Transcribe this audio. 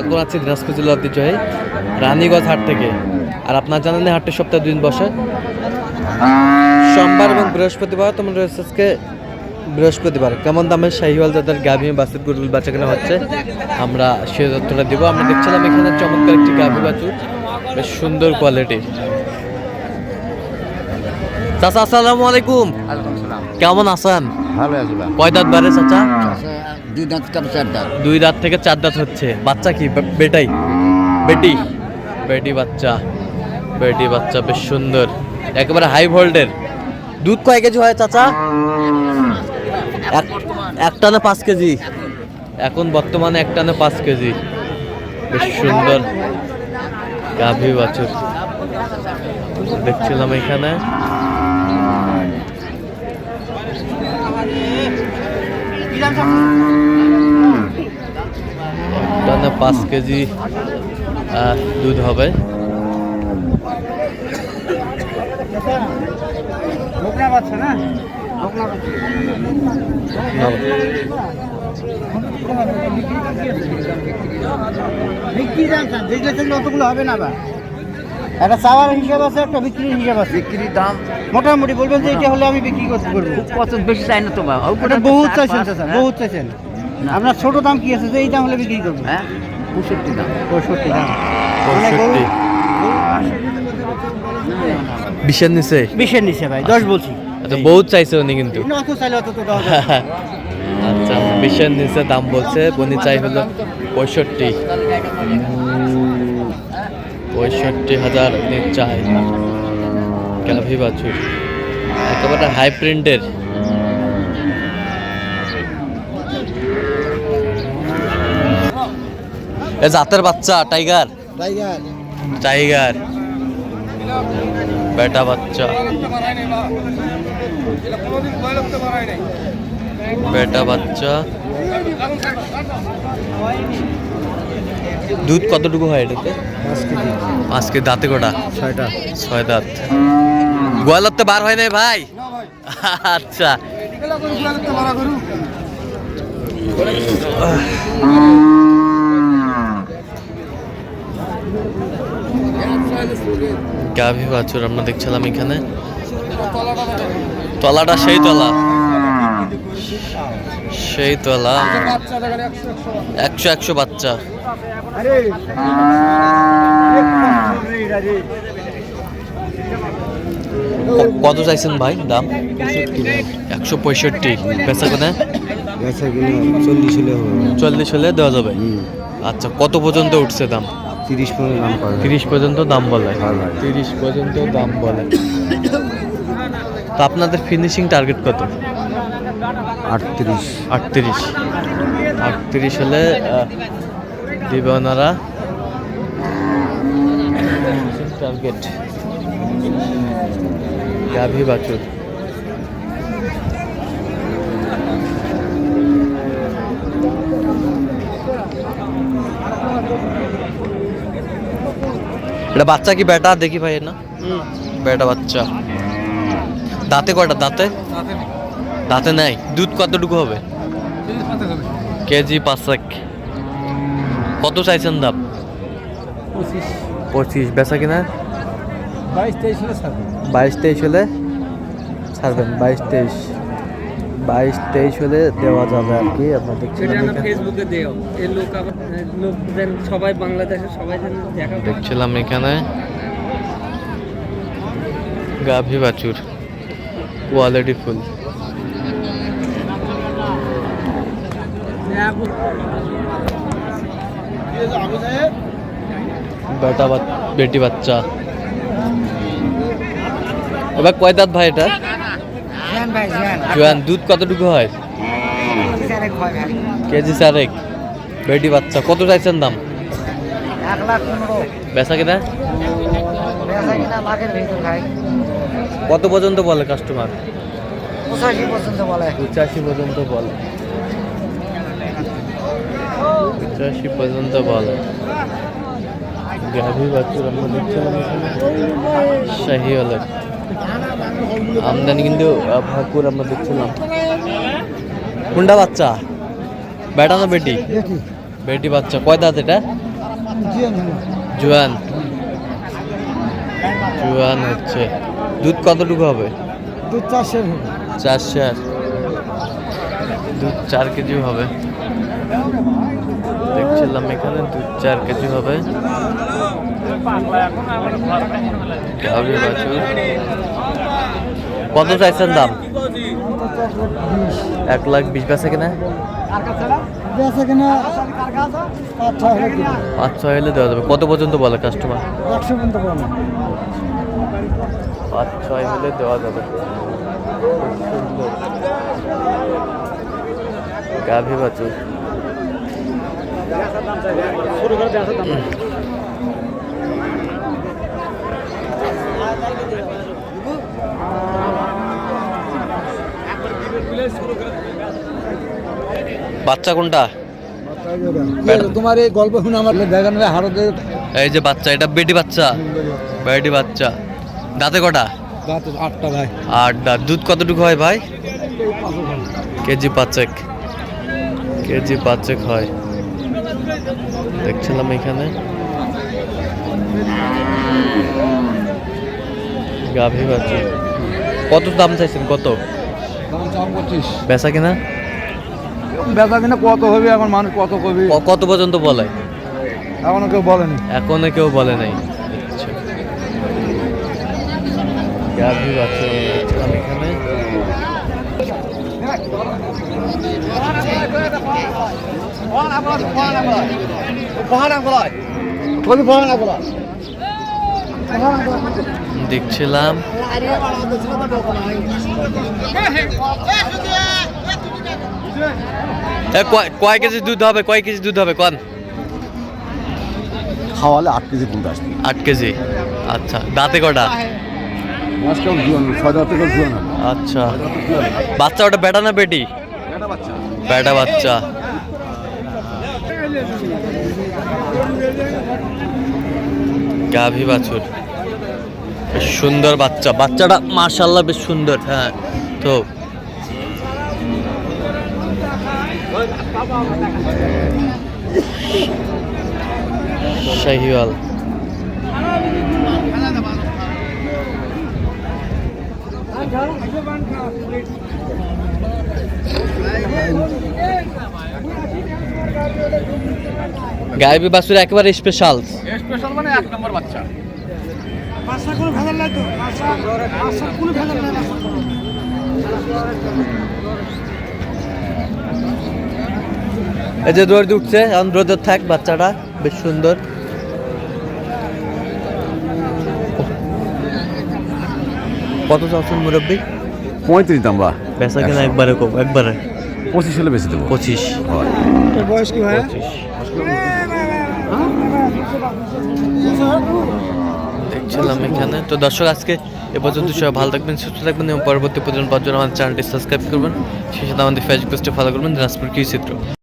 স্বাগত আছি দিনাজপুর জেলার ঐতিহ্যবাহী রানীগঞ্জ হাট থেকে। আর আপনার জানেন হাটটি সপ্তাহে দুদিন বসে। সোমবার এবং বৃহস্পতিবার তোমার রয়েছে আজকে বৃহস্পতিবার। কেমন দামের শাহিওয়াল যাদের গাভী বাছুর গরুল বাচ্চা কেনা হচ্ছে? আমরা সে তথ্যটা দেবো। আমরা দেখছিলাম এখানে চমৎকার একটি গাভী বাছুর। বেশ সুন্দর কোয়ালিটির চাচা, আসসালামু আলাইকুম কেমন আছেন? ভালো আছিলাম কয় দাঁত বারে চাচা? দুই দাঁত চার দাঁত। দুই দাঁত থেকে চার দাঁত হচ্ছে। বাচ্চা কি? বেটাই? বেটি? বেটি বাচ্চা। বেটি বাচ্চা বেশ সুন্দর। একেবারে হাই ভোল্টের দুধ কয় কেজি হয় চাচা? এক টানে পাঁচ কেজি। এখন বর্তমানে এক টানে পাঁচ কেজি। বেশ সুন্দর। গাভী বাছুর। দেখছিলাম এখানে। টানে পাঁচ কেজি দুধ হবে। বিক্রি জানতাম যেগুলো অতগুলো হবে না বা একটা চাওয়ার হিসাব আছে একটা বিক্রির হিসাব আছে। বিক্রির দাম? মোটামুটি বলবেন যে এটা হলে আমি বিক্রি করতে পারব। কত বেশি চাই না তো ওটা বহুত চাইছেন চাচা বহুত চাইছেন। আপনার ছোট দাম কি আছে? যে এই দাম হলে বিক্রি করব। হ্যাঁ পঁয়ষট্টি দাম। পঁয়ষট্টি দাম। বিশের নিচে? বিশের নিচে ভাই দশ বলছি। আচ্ছা বহুত চাইছে উনি কিন্তু। তো। আচ্ছা বিশের নিচে দাম বলছে বনি চাই হলো পঁয়ষট্টি। পঁয়ষট্টি হাজার চাই। গাভী বাছুর একেবারে হাই প্রিন্টের এ জাতের বাচ্চা টাইগার টাইগার বেটা বাচ্চা। বেটা বাচ্চা। দুধ কতটুকু হয় এটাতে? আজকে দাঁতে কটা? ছয়টা। ছয় দাঁত। গোয়ালার তো বার হয় নাই ভাই? আচ্ছা। গাভী বাছুর আমরা দেখছিলাম এখানে। তলাটা সেই তলা। সেই তলা একশো একশো বাচ্চা। কত চাইছেন ভাই দাম? একশো পঁয়ষট্টি। বেচা কেনে? চল্লিশ হলে চল্লিশ হলে দেওয়া যাবে? আচ্ছা কত পর্যন্ত উঠছে দাম? তিরিশ পনেরো দাম পাবে। তিরিশ পর্যন্ত দাম বলে। ভালো। তিরিশ পর্যন্ত দাম বলে। তো আপনাদের ফিনিশিং টার্গেট কত? আটত্রিশ। আটত্রিশ। আটত্রিশ হলে দিবে ওনারা। টার্গেট গাভী বাছুর। এটা বাচ্চা কি বেটা? দেখি ভাই না? বেটা বাচ্চা। দাঁতে কয়টা? দাঁতে? দাঁতে। নাই। দুধ কতটুকু হবে? কেজি পাঁচেক। কত চাইছেন দাম? পঁচিশ। পঁচিশ। বেচা কিনা? বাইশ তেইশ হলে বাইশ তেইশ হলে ছাড়বেন। বাইশ তেইশ। বাইশ তেইশ হলে দেওয়া যাবে আর কি আপনার দেখছিলাম এখানে। ফেসবুকে দেও লোক লোক সবাই বাংলাদেশে সবাই দেখা দেখছিলাম এখানে। গাভী বাছুর। কোয়ালিটি ফুল বেটা বেটি বাচ্চা। এবার কয় দাঁত ভাই এটা? জিয়ান দুধ কতটুকু হয়? কেজি চারেক বেটি বাচ্চা কত চাইছেন দাম? এক লাখ পনেরো। বেচা কিনা? কত পর্যন্ত বলে কাস্টমার পঁচাশি পর্যন্ত বলে। পঁচাশি পর্যন্ত বলে। পঁচাশি পর্যন্ত বলে। গাভী বাছুর আমরা দেখছিলাম শাহি হলের আমদানি কিন্তু ভাকুর আমরা দেখছিলাম কোনটা বাচ্চা। বেটা না বেটি? বেটি। বাচ্চা। কয় দাঁত এটা? জোয়ান। জোয়ান। হচ্ছে। দুধ কতটুকু হবে? দুধ চার চার দুধ চার কেজি হবে। দেখছিলাম এখানে দু চার কেজি হবে। কত চাইছেন দাম? এক লাখ বিশ বেচা কিনা? পাঁচ ছয় হলে দেওয়া যাবে। কত পর্যন্ত বলে কাস্টমার পাঁচ ছয় হলে দেওয়া যাবে। গাভী বাছুর। বাচ্চা কোনটা? তোমার এই গল্প শুনে আমার দেখানো হারতে এই যে বাচ্চা এটা বেটি বাচ্চা? বেটি বাচ্চা। দাঁতে কটা? আটটা ভাই। দুধ কতটুকু হয় ভাই? কেজি পাঁচেক। কেজি পাঁচেক হয়। দেখছিলাম এখানে। গাভী বাচ্চা। কত দাম চাইছেন? কত? বেচা কিনা? বেচা কিনা কত হবে? এখন মানুষ কত কবি? কত পর্যন্ত বলে? এখনও কেউ বলেনি। এখনও কেউ বলে নাই। আচ্ছা। গাভী বাচ্চা দেখছিলাম এখানে। দেখছিলাম। কয় কেজি দুধ হবে? কয় কেজি দুধ হবে? কন। খাওয়ালে আট কেজি দুধ আসবে। আট কেজি। আচ্ছা দাঁতে কটা? আচ্ছা। বাচ্চা ওটা বেটা না বেটি? বেটা বাচ্চা। গাভী বাছুর। বেশ সুন্দর বাচ্চা। বাচ্চাটা মার্শাল্লাহ বেশ সুন্দর হ্যাঁ। তো শাহিওয়াল। গাইবি বাছুর একেবারে স্পেশাল স্পেশাল মানে এক নম্বর বাচ্চা। পাঁচটা কোনো ভেজাল নাই তো? পাঁচটা পাঁচটা কোনো ভেজাল নাই এই যে দৌড় উঠছে এখন রোদে থাক বাচ্চাটা বেশ সুন্দর। কত চাচ্ছেন মুরব্বী? পঁয়ত্রিশ দাম বা। বেচা কিনা একবারে কম একবারে। পঁচিশ হলে বেশি দেবো। পঁচিশ। বয়স কি ভাই দেখছিলাম এখানে। তো দর্শক আজকে এ পর্যন্ত সবাই ভালো থাকবেন সুস্থ থাকবেন এবং পরবর্তী প্রজন্ম পাওয়ার জন্য আমাদের চ্যানেলটি সাবস্ক্রাইব করবেন। সেই সাথে আমাদের ফেসবুক পেজটা ফলো করবেন দিনাজপুর কি চিত্র।